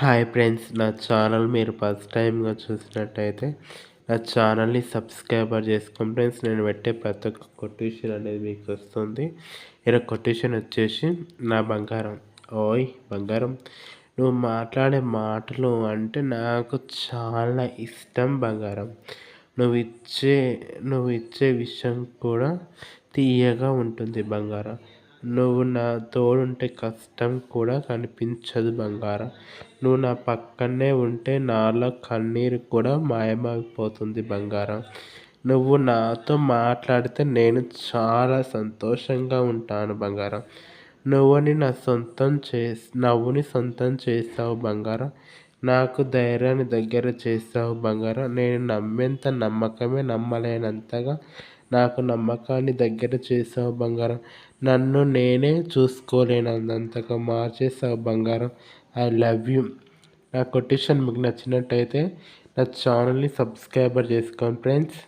Hi friends నా channel మీరు first టైంగా చూసినట్టయితే నా ఛానల్ని సబ్స్క్రైబర్ చేసుకోండి ఫ్రెండ్స్. నేను పెట్టే ప్రతి ఒక్క కొటేషన్ అనేది మీకు వస్తుంది. ఇలా కొటేషన్ వచ్చేసి నా బంగారం. ఓయ్ బంగారం నువ్వు మాట్లాడే మాటలు అంటే నాకు చాలా ఇష్టం బంగారం. నువ్వు ఇచ్చే నువ్వు ఇచ్చే విషయం కూడా తీయగా ఉంటుంది బంగారం. నువ్వు నా తోడుంటే కష్టం కూడా కనిపించదు బంగారం. నువ్వు నా పక్కనే ఉంటే నాలో కన్నీరు కూడా మాయమైపోతుంది బంగారం. నువ్వు నాతో మాట్లాడితే నేను చాలా సంతోషంగా ఉంటాను బంగారం. నువ్వుని నా సొంతం చేసి నవ్వుని సొంతం చేస్తావు బంగారం. నాకు ధైర్యాన్ని దగ్గర చేస్తావు బంగారం. నేను నమ్మేంత నమ్మకమే నమ్మలేనంతగా నాకు నమ్మకాన్ని దగ్గర చేసావు బంగారం. నన్ను నేనే చూసుకోలేనంతగా మార్చేసావు బంగారం. I love you. నా కొటేషన్ మీకు నచ్చినట్టయితే నా ఛానల్ని సబ్స్క్రైబర్ చేసుకోండి ఫ్రెండ్స్.